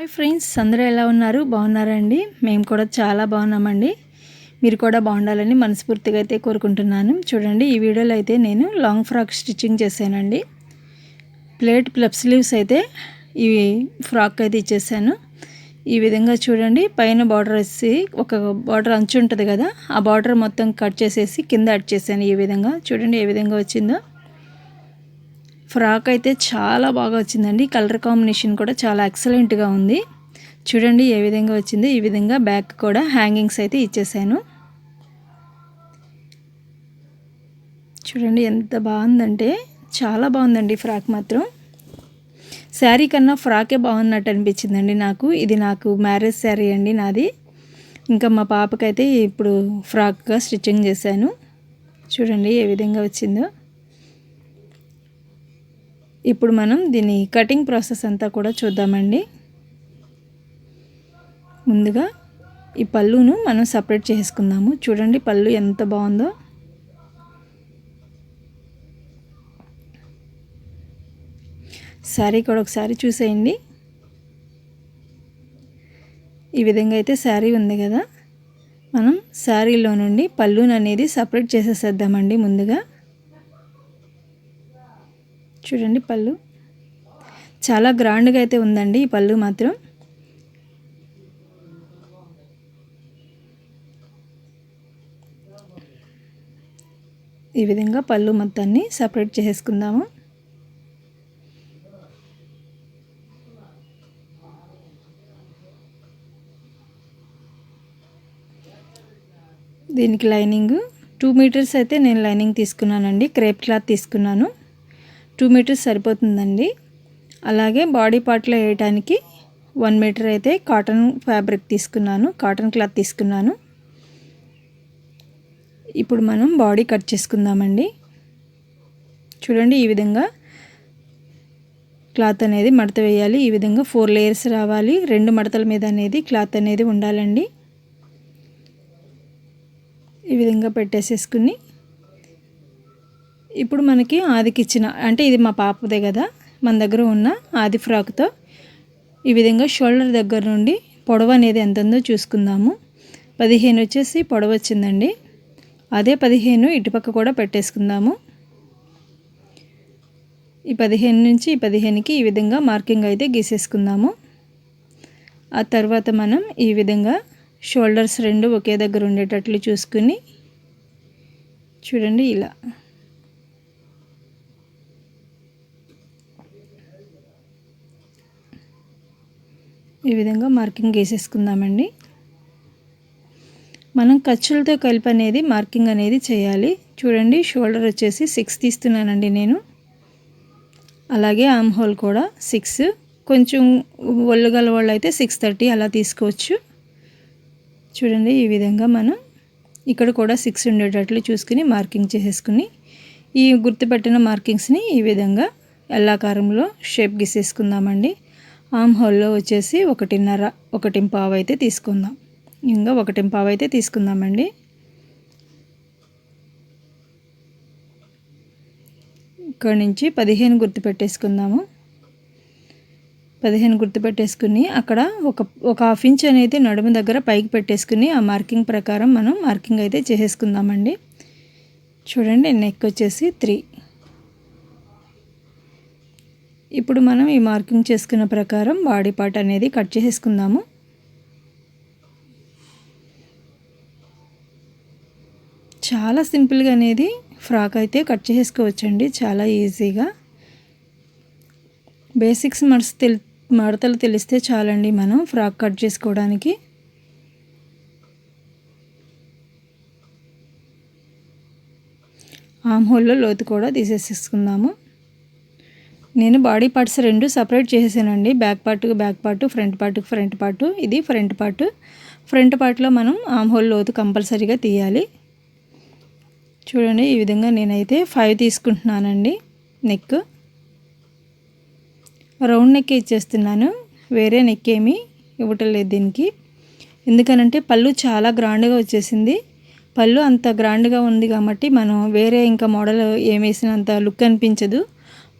Hi friends అందరూ ఎలా ఉన్నారు? బాగున్నారండి? మేము కూడా చాలా బాగున్నామండి. మీరు కూడా బాగుండాలని మనస్ఫూర్తిగా అయితే కోరుకుంటున్నాను. చూడండి ఈ వీడియోలో అయితే నేను లాంగ్ ఫ్రాక్ స్టిచ్చింగ్ చేశానండి. ప్లేట్ ప్లబ్ స్లీవ్స్ అయితే ఈ ఫ్రాక్ అయితే ఇచ్చేసాను. ఈ విధంగా చూడండి పైన బార్డర్ వేసి ఒక బార్డర్ అంచు ఉంటుంది కదా ఆ బార్డర్ మొత్తం కట్ చేసేసి కింద అడ్ చేశాను ఈ విధంగా. చూడండి ఏ విధంగా వచ్చిందో. ఫ్రాక్ అయితే చాలా బాగా వచ్చిందండి. కలర్ కాంబినేషన్ కూడా చాలా ఎక్సలెంట్గా ఉంది. చూడండి ఏ విధంగా వచ్చిందో. ఈ విధంగా బ్యాక్ కూడా హ్యాంగింగ్స్ అయితే ఇచ్చేసాను. చూడండి ఎంత బాగుందంటే చాలా బాగుందండి ఫ్రాక్ మాత్రం. శారీ కన్నా ఫ్రాకే బాగున్నట్టు అనిపించిందండి నాకు. ఇది నాకు మ్యారేజ్ శారీ అండి నాది. ఇంకా మా పాపకైతే ఇప్పుడు ఫ్రాక్గా స్టిచ్చింగ్ చేశాను. చూడండి ఏ విధంగా వచ్చిందో. ఇప్పుడు మనం దీని కటింగ్ ప్రాసెస్ అంతా కూడా చూద్దామండి. ముందుగా ఈ పళ్ళును మనం సపరేట్ చేసుకుందాము. చూడండి పళ్ళు ఎంత బాగుందో. శారీ కూడా ఒకసారి చూసేయండి. ఈ విధంగా అయితే శారీ ఉంది కదా. మనం శారీలో నుండి పళ్ళును అనేది సపరేట్ చేసేసేద్దామండి ముందుగా. చూడండి పళ్ళు. చాలా గ్రాండ్గా అయితే ఉందండి ఈ పళ్ళు మాత్రం. ఈ విధంగా పళ్ళు మొత్తాన్ని సపరేట్ చేసేసుకుందాము. దీనికి లైనింగ్. టూ మీటర్స్ అయితే నేను లైనింగ్ తీసుకున్నానండి. క్రేప్ క్లాత్ తీసుకున్నాను. టూ మీటర్స్ సరిపోతుందండి. అలాగే బాడీ పార్ట్లో వేయటానికి వన్ మీటర్ అయితే కాటన్ ఫ్యాబ్రిక్ తీసుకున్నాను కాటన్ క్లాత్ తీసుకున్నాను. ఇప్పుడు మనం బాడీ కట్ చేసుకుందామండి. చూడండి ఈ విధంగా క్లాత్ అనేది మడత వేయాలి. ఈ విధంగా ఫోర్ లేయర్స్ రావాలి. రెండు మడతల మీద అనేది క్లాత్ అనేది ఉండాలండి. ఈ విధంగా పెట్టేసేసుకుని ఇప్పుడు మనకి ఆదికి ఇచ్చిన అంటే ఇది మా పాపదే కదా మన దగ్గర ఉన్న ఆది ఫ్రాక్తో. ఈ విధంగా షోల్డర్ దగ్గర నుండి పొడవు అనేది ఎంత ఉందో చూసుకుందాము. పదిహేను వచ్చేసి పొడవు వచ్చిందండి. అదే పదిహేను ఇటుపక్క కూడా పెట్టేసుకుందాము. ఈ పదిహేను నుంచి ఈ పదిహేనుకి ఈ విధంగా మార్కింగ్ అయితే గీసేసుకుందాము. ఆ తర్వాత మనం ఈ విధంగా షోల్డర్స్ రెండు ఒకే దగ్గర ఉండేటట్లు చూసుకుని చూడండి ఇలా. ఈ విధంగా మార్కింగ్ వేసేసుకుందామండి. మనం ఖర్చులతో కలిపి అనేది మార్కింగ్ అనేది చేయాలి. చూడండి షోల్డర్ వచ్చేసి సిక్స్ తీస్తున్నానండి నేను. అలాగే ఆమ్ హోల్ కూడా సిక్స్. కొంచెం ఒళ్ళుగల వాళ్ళు అయితే సిక్స్ థర్టీ అలా తీసుకోవచ్చు. చూడండి ఈ విధంగా మనం ఇక్కడ కూడా సిక్స్ ఉండేటట్లు చూసుకుని మార్కింగ్ చేసేసుకుని ఈ గుర్తుపెట్టిన మార్కింగ్స్ని ఈ విధంగా ఎల్లాకారంలో షేప్ గీసేసుకుందామండి. ఆమ్ హోల్లో వచ్చేసి ఒకటిన్నర ఒకటి పావు అయితే తీసుకుందాం. ఇంకా ఒకటి పావు అయితే తీసుకుందామండి. ఇక్కడ నుంచి పదిహేను గుర్తు పెట్టేసుకుందాము. పదిహేను గుర్తు పెట్టేసుకుని అక్కడ ఒక ఒక హాఫ్ ఇంచ్ అనేది నడుము దగ్గర పైకి పెట్టేసుకుని ఆ మార్కింగ్ ప్రకారం మనం మార్కింగ్ అయితే చేసేసుకుందామండి. చూడండి నెక్ వచ్చేసి త్రీ. ఇప్పుడు మనం ఈ మార్కింగ్ చేసుకున్న ప్రకారం బాడీ పార్ట్ అనేది కట్ చేసేసుకుందాము. చాలా సింపుల్గా అనేది ఫ్రాక్ అయితే కట్ చేసుకోవచ్చండి చాలా ఈజీగా. బేసిక్స్ మడత తెలి మడతలు తెలిస్తే చాలండి మనం ఫ్రాక్ కట్ చేసుకోవడానికి. ఆమ్ హోల్లో లోతు కూడా తీసేసేసుకుందాము. నేను బాడీ పార్ట్స్ రెండు సపరేట్ చేసేసానండి. బ్యాక్ పార్ట్కి బ్యాక్ పార్ట్ ఫ్రంట్ పార్ట్కి ఫ్రంట్ పార్ట్. ఇది ఫ్రంట్ పార్ట్. ఫ్రంట్ పార్ట్లో మనం ఆమ్ హోల్ లోతు కంపల్సరీగా తీయాలి. చూడండి ఈ విధంగా నేనైతే ఫైవ్ తీసుకుంటున్నానండి నెక్ రౌండ్ నెక్ ఇచ్చేస్తున్నాను. వేరే నెక్ ఏమీ ఇవ్వటం లేదు దీనికి. ఎందుకనంటే పళ్ళు చాలా గ్రాండ్గా వచ్చేసింది. పళ్ళు అంత గ్రాండ్గా ఉంది కాబట్టి మనం వేరే ఇంకా మోడల్ ఏమేసినంత లుక్ అనిపించదు.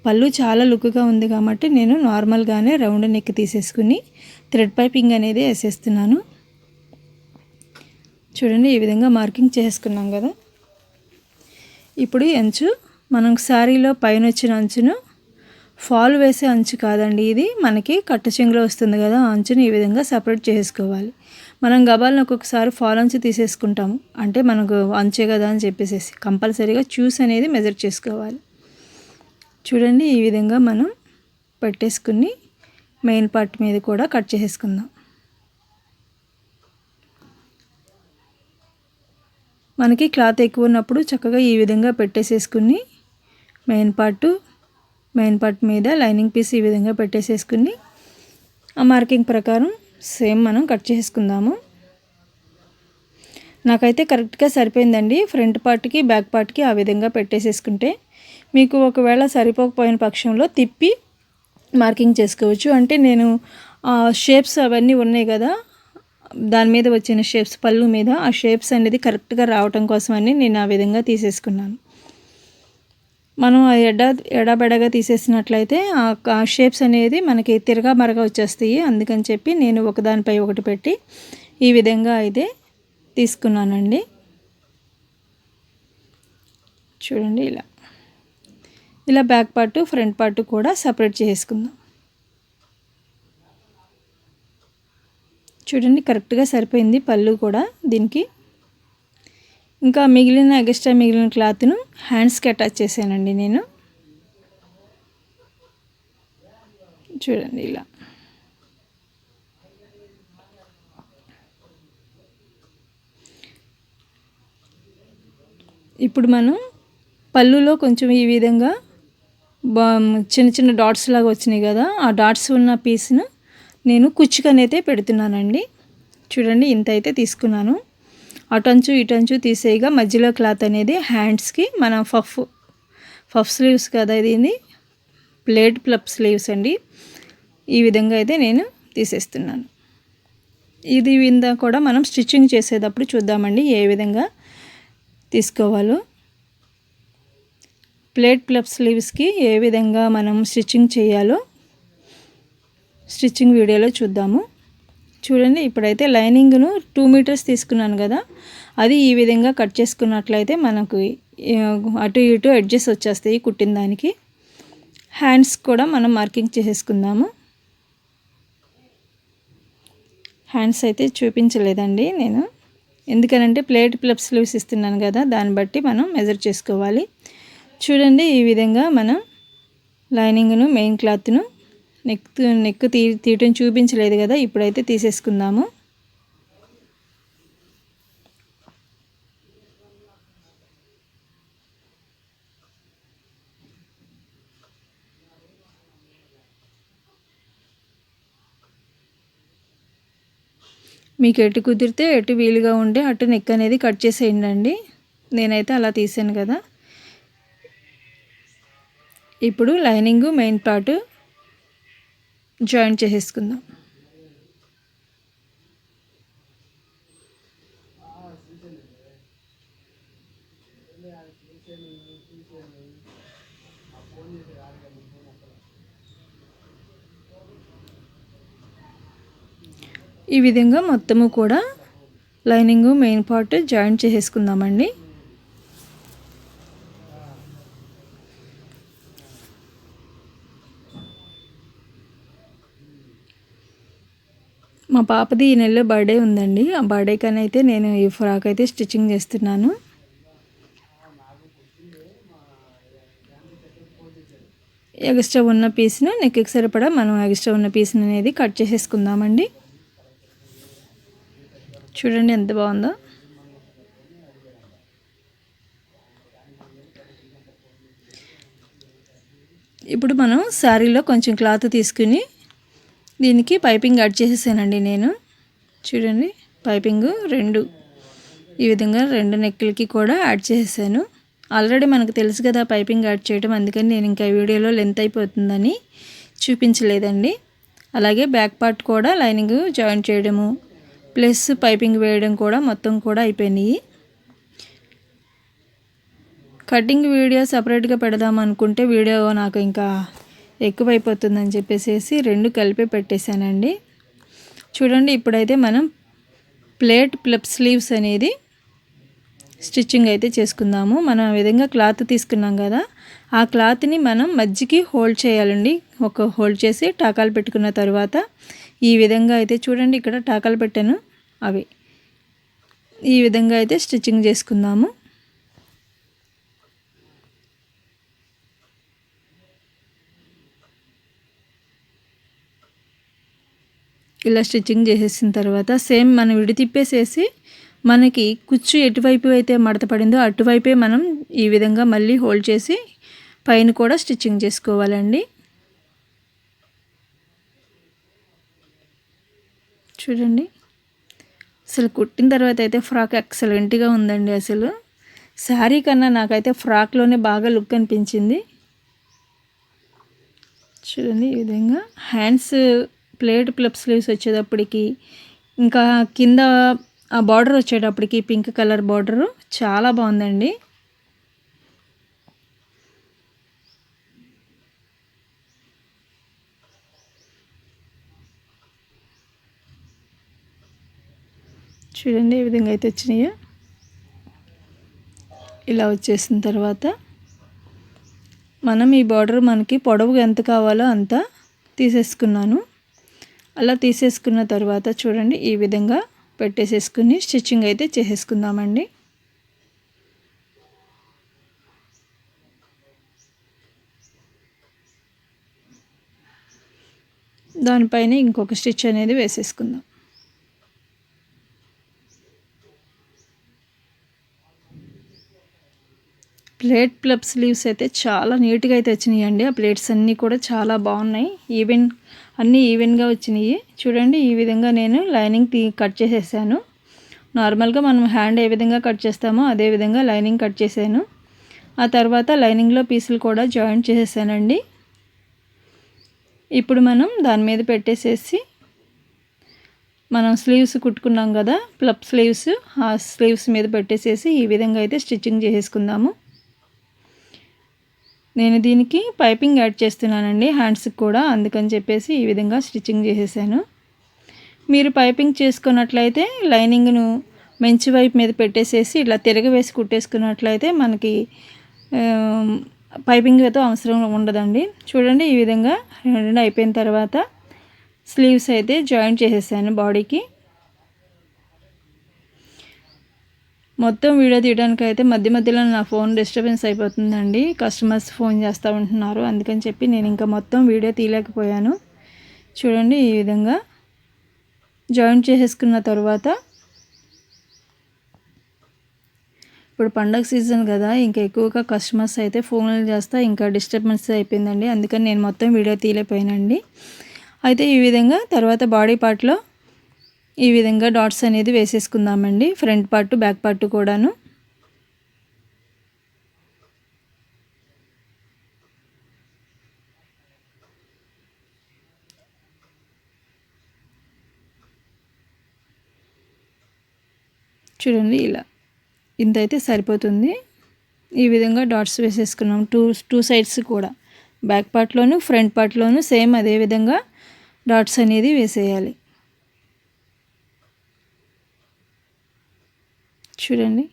పళ్ళు చాలా లుక్గా ఉంది కాబట్టి నేను నార్మల్గానే రౌండ్ నెక్ తీసేసుకుని థ్రెడ్ పైపింగ్ అనేది వేసేస్తున్నాను. చూడండి ఈ విధంగా మార్కింగ్ చేసుకున్నాం కదా. ఇప్పుడు అంచు మనం శారీలో పైన వచ్చిన అంచును ఫాల్ వేసే అంచు కాదండి ఇది. మనకి కట్ట చెంగులో వస్తుంది కదా ఆ అంచుని ఈ విధంగా సపరేట్ చేసుకోవాలి. మనం గబాలను ఒక్కొక్కసారి ఫాల్ అంచు తీసేసుకుంటాము. అంటే మనకు అంచే కదా అని చెప్పేసి కంపల్సరీగా చూస్ అనేది మెజర్ చేసుకోవాలి. చూడండి ఈ విధంగా మనం పెట్టేసుకుని మెయిన్ పార్ట్ మీద కూడా కట్ చేసేసుకుందాం. మనకి క్లాత్ ఎక్కువ ఉన్నప్పుడు చక్కగా ఈ విధంగా పెట్టేసేసుకుని మెయిన్ పార్ట్ మెయిన్ పార్ట్ మీద లైనింగ్ పీస్ ఈ విధంగా పెట్టేసేసుకుని ఆ మార్కింగ్ ప్రకారం సేమ్ మనం కట్ చేసుకుందాము నాకైతే కరెక్ట్గా సరిపోయిందండి. ఫ్రంట్ పార్ట్కి బ్యాక్ పార్ట్కి ఆ విధంగా పెట్టేసేసుకుంటే మీకు ఒకవేళ సరిపోకపోయిన పక్షంలో తిప్పి మార్కింగ్ చేసుకోవచ్చు. అంటే నేను షేప్స్ అవన్నీ ఉన్నాయి కదా దాని మీద వచ్చిన షేప్స్ పళ్ళు మీద ఆ షేప్స్ అనేది కరెక్ట్గా రావటం కోసమని నేను ఆ విధంగా తీసేసుకున్నాను. మనం ఎడ ఎడబెడగా తీసేసినట్లయితే ఆ షేప్స్ అనేది మనకి తిరగా మరగా వచ్చేస్తాయి. అందుకని చెప్పి నేను ఒకదానిపై ఒకటి పెట్టి ఈ విధంగా అయితే తీసుకున్నానండి. చూడండి ఇలా. ఇలా బ్యాక్ పార్ట్ ఫ్రంట్ పార్ట్ కూడా సపరేట్ చేసుకుందాం. చూడండి కరెక్ట్గా సరిపోయింది. పళ్ళు కూడా దీనికి. ఇంకా మిగిలిన ఎగస్ట్రా మిగిలిన క్లాత్ను హ్యాండ్స్కి అటాచ్ చేశానండి నేను. చూడండి ఇలా. ఇప్పుడు మనం పళ్ళులో కొంచెం ఈ విధంగా చిన్న చిన్న డాట్స్ లాగా వచ్చినాయి కదా ఆ డాట్స్ ఉన్న పీస్ను నేను కుచ్చుకనైతే పెడుతున్నానండి. చూడండి ఇంత అయితే తీసుకున్నాను. అటంచు ఇటంచు తీసేయగా మధ్యలో క్లాత్ అనేది హ్యాండ్స్కి మన ఫఫ్ ఫఫ్ స్లీవ్స్ కదా ఇది ప్లేట్ ప్లప్ స్లీవ్స్ అండి. ఈ విధంగా అయితే నేను తీసేస్తున్నాను. ఇది వింద కూడా మనం స్టిచ్చింగ్ చేసేటప్పుడు చూద్దామండి ఏ విధంగా తీసుకోవాలో. ప్లేట్ ప్లప్ స్లీవ్స్కి ఏ విధంగా మనం స్టిచ్చింగ్ చేయాలో స్టిచ్చింగ్ వీడియోలో చూద్దాము. చూడండి ఇప్పుడైతే లైనింగ్ను టూ మీటర్స్ తీసుకున్నాను కదా అది ఈ విధంగా కట్ చేసుకున్నట్లయితే మనకు అటు ఇటు అడ్జస్ట్ వచ్చేస్తాయి కుట్టిన దానికి. హ్యాండ్స్ కూడా మనం మార్కింగ్ చేసేసుకుందాము. హ్యాండ్స్ అయితే చూపించలేదండి నేను. ఎందుకనంటే ప్లేట్ ప్లప్ స్లీవ్స్ ఇస్తున్నాను కదా దాన్ని బట్టి మనం మెజర్ చేసుకోవాలి. చూడండి ఈ విధంగా మనం లైనింగ్ను మెయిన్ క్లాత్ను నెక్ నెక్ తీ తీయటం చూపించలేదు కదా ఇప్పుడైతే తీసేసుకుందాము. మీకు ఎటు కుదిరితే ఎటు వీలుగా ఉండే అటు నెక్ అనేది కట్ చేసేయండి నేనైతే అలా తీసాను కదా. ఇప్పుడు లైనింగ్ మెయిన్ పార్ట్ జాయిన్ చేసేసుకుందాం. ఈ విధంగా మొత్తము కూడా లైనింగ్ మెయిన్ పార్ట్ జాయిన్ చేసేసుకుందామండి. మా పాపది ఈ నెలలో బర్త్డే ఉందండి. ఆ బర్త్డే కానీ అయితే నేను ఈ ఫ్రాక్ అయితే స్టిచ్చింగ్ చేస్తున్నాను. ఎక్స్ట్రా ఉన్న పీస్ను నెక్కి సరిపడా మనం ఎక్స్ట్రా ఉన్న పీస్ని అనేది కట్ చేసేసుకుందామండి. చూడండి ఎంత బాగుందో. ఇప్పుడు మనం శారీలో కొంచెం క్లాత్ తీసుకుని దీనికి పైపింగ్ యాడ్ చేసేసానండి నేను. చూడండి పైపింగ్ రెండు. ఈ విధంగా రెండు నెక్కులకి కూడా యాడ్ చేసేసాను. ఆల్రెడీ మనకు తెలుసు కదా పైపింగ్ యాడ్ చేయడం అందుకని నేను ఇంకా వీడియోలో లెంత్ అయిపోతుందని చూపించలేదండి. అలాగే బ్యాక్ పార్ట్ కూడా లైనింగ్ జాయిన్ చేయడము ప్లస్ పైపింగ్ వేయడం కూడా మొత్తం కూడా అయిపోయినాయి. కటింగ్ వీడియో సపరేట్గా పెడదాం అనుకుంటే వీడియో నాకు ఇంకా ఎక్కువైపోతుందని చెప్పేసి రెండు కలిపి పెట్టేశానండి. చూడండి ఇప్పుడైతే మనం ప్లేట్ ప్లప్ స్లీవ్స్ అనేది స్టిచ్చింగ్ అయితే చేసుకుందాము. మనం ఆ విధంగా క్లాత్ తీసుకున్నాం కదా ఆ క్లాత్ని మనం మధ్యకి హోల్డ్ చేయాలండి. ఒక హోల్డ్ చేసి టాకాలు పెట్టుకున్న తర్వాత ఈ విధంగా అయితే చూడండి ఇక్కడ టాకాలు పెట్టాను. అవి ఈ విధంగా అయితే స్టిచ్చింగ్ చేసుకుందాము. ఇలా స్టిచ్చింగ్ చేసేసిన తర్వాత సేమ్ మనం విడితిప్పేసేసి మనకి కుచ్చు ఎటువైపు అయితే మడత పడిందో అటువైపే మనం ఈ విధంగా మళ్ళీ హోల్డ్ చేసి పైన కూడా స్టిచ్చింగ్ చేసుకోవాలండి. చూడండి. అసలు కుట్టిన తర్వాత అయితే ఫ్రాక్ ఎక్సలెంట్గా ఉందండి అసలు. శారీ కన్నా నాకైతే ఫ్రాక్లోనే బాగా లుక్ అనిపించింది. చూడండి ఈ విధంగా హ్యాండ్స్ ప్లేట్ ప్లప్ స్లీవ్స్ వచ్చేటప్పటికి ఇంకా కింద ఆ బార్డర్ వచ్చేటప్పటికి పింక్ కలర్ బార్డరు చాలా బాగుందండి. చూడండి ఏ విధంగా అయితే వచ్చినాయో. ఇలా వచ్చేసిన తర్వాత మనం ఈ బార్డర్ మనకి పొడవు ఎంత కావాలో అంత తీసేసుకున్నాను. అలా తీసేసుకున్న తర్వాత చూడండి ఈ విధంగా పెట్టేసేసుకుని స్టిచ్చింగ్ అయితే చేసేసుకుందామండి. దానిపైన ఇంకొక స్టిచ్ అనేది వేసేసుకుందాం. ప్లేట్ ప్లబ్ స్లీవ్స్ అయితే చాలా నీట్గా అయితే వచ్చినాయి ఆ ప్లేట్స్ అన్నీ కూడా చాలా బాగున్నాయి. ఈవెన్ అన్నీ ఈవెన్గా వచ్చినాయి. చూడండి ఈ విధంగా నేను లైనింగ్ తీ కట్ చేసేసాను. నార్మల్గా మనం హ్యాండ్ ఏ విధంగా కట్ చేస్తామో అదే విధంగా లైనింగ్ కట్ చేశాను. ఆ తర్వాత లైనింగ్లో పీసులు కూడా జాయింట్ చేసేసానండి. ఇప్పుడు మనం దాని మీద పెట్టేసేసి మనం స్లీవ్స్ కుట్టుకున్నాం కదా ప్లప్ స్లీవ్స్ ఆ స్లీవ్స్ మీద పెట్టేసేసి ఈ విధంగా అయితే స్టిచ్చింగ్ చేసేసుకుందాము. నేను దీనికి పైపింగ్ యాడ్ చేస్తున్నానండి హ్యాండ్స్కి కూడా. అందుకని చెప్పేసి ఈ విధంగా స్టిచ్చింగ్ చేసేసాను. మీరు పైపింగ్ చేసుకున్నట్లయితే లైనింగ్ను మంచి వైపు మీద పెట్టేసేసి ఇట్లా తిరగవేసి కుట్టేసుకున్నట్లయితే మనకి పైపింగ్ అయితే అవసరం ఉండదండి. చూడండి ఈ విధంగా రెండు అయిపోయిన తర్వాత స్లీవ్స్ అయితే జాయింట్ చేసేసాను బాడీకి. మొత్తం వీడియో తీయడానికి అయితే మధ్య మధ్యలో నా ఫోన్ డిస్టర్బెన్స్ అయిపోతుందండి. కస్టమర్స్ ఫోన్ చేస్తూ ఉంటున్నారు. అందుకని చెప్పి నేను ఇంకా మొత్తం వీడియో తీయలేకపోయాను. చూడండి ఈ విధంగా జాయిన్ చేసేసుకున్న తర్వాత ఇప్పుడు పండగ సీజన్ కదా ఇంకా ఎక్కువగా కస్టమర్స్ అయితే ఫోన్లు చేస్తా ఇంకా డిస్టర్బెన్స్ అయిపోయిందండి. అందుకని నేను మొత్తం వీడియో తీయలేకపోయానండి. అయితే ఈ విధంగా తర్వాత బాడీ పార్ట్లో ఈ విధంగా డాట్స్ అనేది వేసేసుకుందామండి. ఫ్రంట్ పార్ట్ బ్యాక్ పార్ట్ కూడాను. చూడండి ఇలా. ఇంత అయితే సరిపోతుంది. ఈ విధంగా డాట్స్ వేసేసుకున్నాం. టూ టూ సైడ్స్ కూడా. బ్యాక్ పార్ట్లోను ఫ్రంట్ పార్ట్లోను సేమ్ అదే విధంగా డాట్స్ అనేది వేసేయాలి. చూడండి.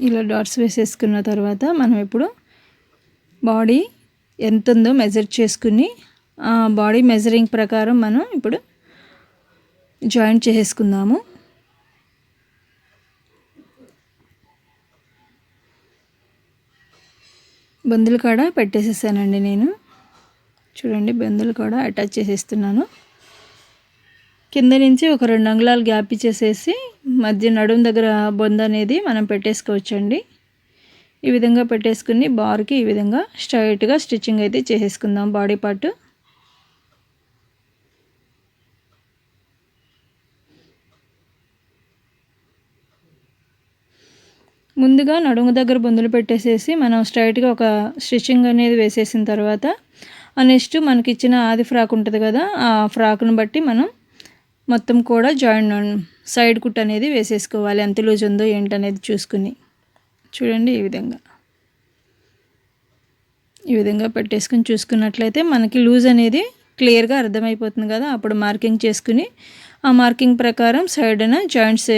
ఇలా డాట్స్ వేసేసుకున్న తర్వాత మనం ఇప్పుడు బాడీ ఎంత ఉందో మెజర్ చేసుకుని ఆ బాడీ మెజరింగ్ ప్రకారం మనం ఇప్పుడు జాయింట్ చేసేసుకుందాము. బందులు కాడ పెట్టేసేసానండి నేను. చూడండి బందులు కూడా అటాచ్ చేసేస్తున్నాను. కింద నుంచి ఒక రెండు అంగుళాలు గ్యాప్ ఇచ్చేసేసి మధ్య నడుము దగ్గర బొంద అనేది మనం పెట్టేసుకోవచ్చండి. ఈ విధంగా పెట్టేసుకుని బార్కి ఈ విధంగా స్ట్రైట్గా స్టిచ్చింగ్ అయితే చేసేసుకుందాం బాడీ పార్ట్. ముందుగా నడుము దగ్గర బొందులు పెట్టేసేసి మనం స్ట్రైట్గా ఒక స్టిచ్చింగ్ అనేది వేసేసిన తర్వాత నెక్స్ట్ మనకి ఇచ్చిన ఆది ఫ్రాక్ ఉంటుంది కదా ఆ ఫ్రాక్ను బట్టి మనం మొత్తం కూడా జాయిన్ సైడ్ కుట్ అనేది వేసేసుకోవాలి. ఎంత లూజ్ ఉందో ఏంటనేది చూసుకుని. చూడండి ఈ విధంగా. ఈ విధంగా పెట్టేసుకుని చూసుకున్నట్లయితే మనకి లూజ్ అనేది క్లియర్గా అర్థమైపోతుంది కదా. అప్పుడు మార్కింగ్ చేసుకుని ఆ మార్కింగ్ ప్రకారం సైడ్న జాయింట్స్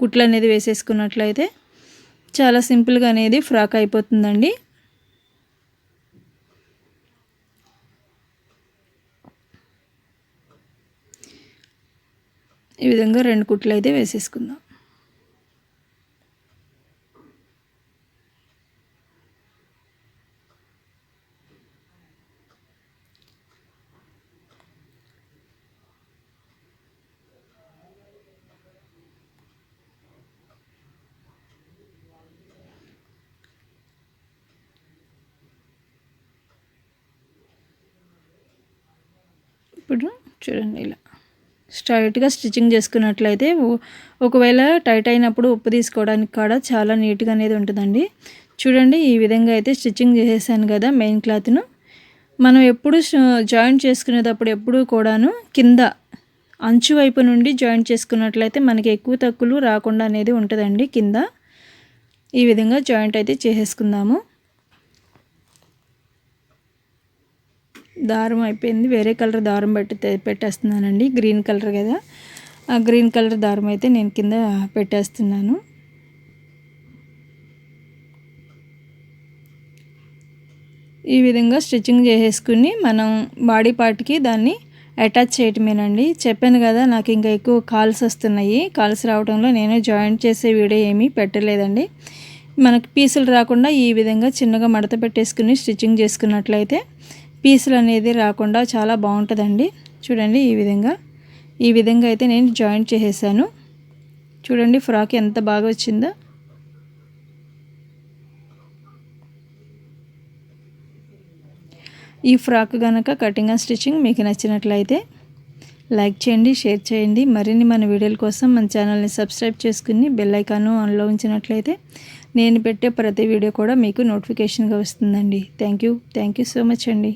కుట్లు అనేది వేసేసుకున్నట్లయితే చాలా సింపుల్గా అనేది ఫ్రాక్ అయిపోతుందండి. ఈ విధంగా రెండు కుట్లు అయితే వేసేసుకుందాం. ఇప్పుడు చూడండి ఇలా. స్ట్రైట్గా స్టిచ్చింగ్ చేసుకున్నట్లయితే ఒకవేళ టైట్ అయినప్పుడు ఉప్పు తీసుకోవడానికి కూడా చాలా నీట్గా అనేది ఉంటుందండి. చూడండి ఈ విధంగా అయితే స్టిచ్చింగ్ చేసేసాను కదా మెయిన్ క్లాత్ను మనం ఎప్పుడు జాయింట్ చేసుకునేటప్పుడు ఎప్పుడు కూడాను కింద అంచు వైపు నుండి జాయింట్ చేసుకున్నట్లయితే మనకి ఎక్కువ తక్కువలు రాకుండా అనేది ఉంటుందండి కింద. ఈ విధంగా జాయింట్ అయితే చేసేసుకుందాము. దారం అయిపోయింది. వేరే కలర్ దారం పెట్టి పెట్టేస్తున్నానండి. గ్రీన్ కలర్ కదా. ఆ గ్రీన్ కలర్ దారం అయితే నేను కింద పెట్టేస్తున్నాను. ఈ విధంగా స్టిచ్చింగ్ చేసేసుకుని మనం బాడీ పార్ట్కి దాన్ని అటాచ్ చేయటమేనండి. చెప్పాను కదా నాకు ఇంకా ఎక్కువ కాల్స్ వస్తున్నాయి. కాల్స్ రావడంలో నేను జాయింట్ చేసే వీడియో ఏమీ పెట్టలేదండి. మనకు పీసులు రాకుండా ఈ విధంగా చిన్నగా మడత పెట్టేసుకుని స్టిచ్చింగ్ చేసుకున్నట్లయితే పీసులు అనేది రాకుండా చాలా బాగుంటుందండి. చూడండి ఈ విధంగా. ఈ విధంగా అయితే నేను జాయింట్ చేసేసాను. చూడండి ఫ్రాక్ ఎంత బాగా వచ్చిందో. ఈ ఫ్రాక్ కనుక కటింగ్ అండ్ స్టిచ్చింగ్ మీకు నచ్చినట్లయితే లైక్ చేయండి షేర్ చేయండి. మరిన్ని మన వీడియోల కోసం మన ఛానల్ని సబ్స్క్రైబ్ చేసుకుని బెల్ ఐకాను ఆన్లో ఉంచినట్లయితే నేను పెట్టే ప్రతి వీడియో కూడా మీకు నోటిఫికేషన్గా వస్తుందండి. Thank you. Thank you so much అండి.